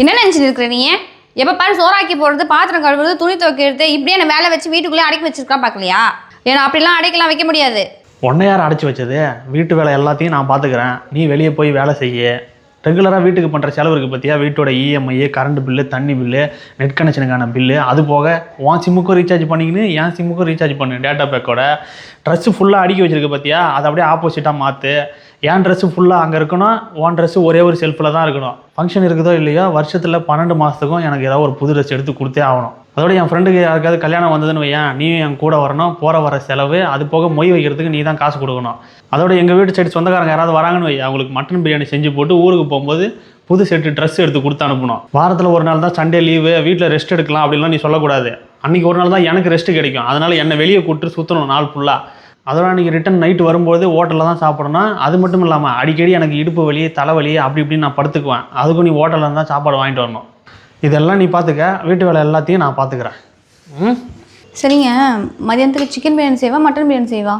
என்ன நினச்சிட்டு இருக்கிற நீ? எப்போ பாரு சோறாக்கி போடுறது பாத்திரம் கழுவுறது துணி துவைக்கிறது இப்படியே என்ன வேலை வச்சு வீட்டுக்குள்ளே அடைக்கி வச்சிருக்கா பார்க்கலையா? ஏன்னா அப்படிலாம் அடைக்கலாம் வைக்க முடியாது. உன்னை யார் அடைச்சி வச்சது வீட்டு வேலை எல்லாத்தையும் நான் பார்த்துக்கிறேன். நீ வெளியே போய் வேலை செய்ய. ரெகுலராக வீட்டுக்கு பண்ணுற செலவு இருக்குது பார்த்தியா வீட்டோட இஎம்ஐ கரண்ட் பில்லு தண்ணி பில்லு நெட் கனெக்ஷனுக்கான பில்லு அது போக உன் சிம்முக்கும் ரீசார்ஜ் பண்ணிக்கின்னு என் சிம்முக்கும் ரீசார்ஜ் பண்ணு டேட்டா பேக்கோட ட்ரெஸ்ஸு ஃபுல்லாக அடுக்கி வச்சிருக்க பார்த்தியா அதை அப்படியே ஆப்போசிட்டாக மாற்று என் ட்ரெஸ்ஸு ஃபுல்லாக அங்கே இருக்கணும் உன் ட்ரெஸ்ஸு ஒரே ஒரு செல்ஃபில் தான் இருக்கணும். ஃபங்க்ஷன் இருக்குதோ இல்லையோ வருஷத்தில் பன்னெண்டு மாதத்துக்கும் எனக்கு ஏதாவது ஒரு புது ட்ரெஸ் எடுத்து கொடுத்தே ஆகணும். அதோட என் ஃப்ரெண்டுக்கு யாருக்காவது கல்யாணம் வந்ததுன்னு வையன் நீயும் என் கூட வரணும் போகிற வர செலவு அது போக மொய் வைக்கிறதுக்கு நீ தான் காசு கொடுக்கணும். அதோட எங்கள் வீட்டு சைடு சொந்தக்காரங்க யாராவது வராங்கன்னு வை அவங்களுக்கு மட்டன் பிரியாணி செஞ்சு போட்டு ஊருக்கு போகும்போது புது செட்டு ட்ரெஸ் எடுத்து கொடுத்து அனுப்பணும். வாரத்தில் ஒரு நாள் தான் சண்டே லீவு வீட்டில் ரெஸ்ட் எடுக்கலாம் அப்படின்லாம் நீ சொல்லக்கூடாது. அன்றைக்கி ஒரு நாள் தான் எனக்கு ரெஸ்ட் கிடைக்கும். அதனால் என்னை வெளியே கூப்பிட்டு சுற்றணும் நாள் ஃபுல்லாக அதோட அன்றைக்கி ரிட்டன் நைட் வரும்போது ஹோட்டலில் தான் சாப்பிடணும். அது மட்டும் இல்லாமல் அடிக்கடி எனக்கு இடுப்பு வலி தலைவலி அப்படி இப்படின்னு நான் படுத்துக்குவேன். அதுக்கும் நீ ஹோட்டலில் தான் சாப்பாடு வாங்கிட்டு வரணும். இதெல்லாம் நீ பார்த்துக்க வீட்டு வேலை எல்லாத்தையும் நான் பார்த்துக்கிறேன் ம்? சரிங்க. மதியானத்துக்கு சிக்கன் பிரியாணி செய்வா மட்டன் பிரியாணி செய்வா?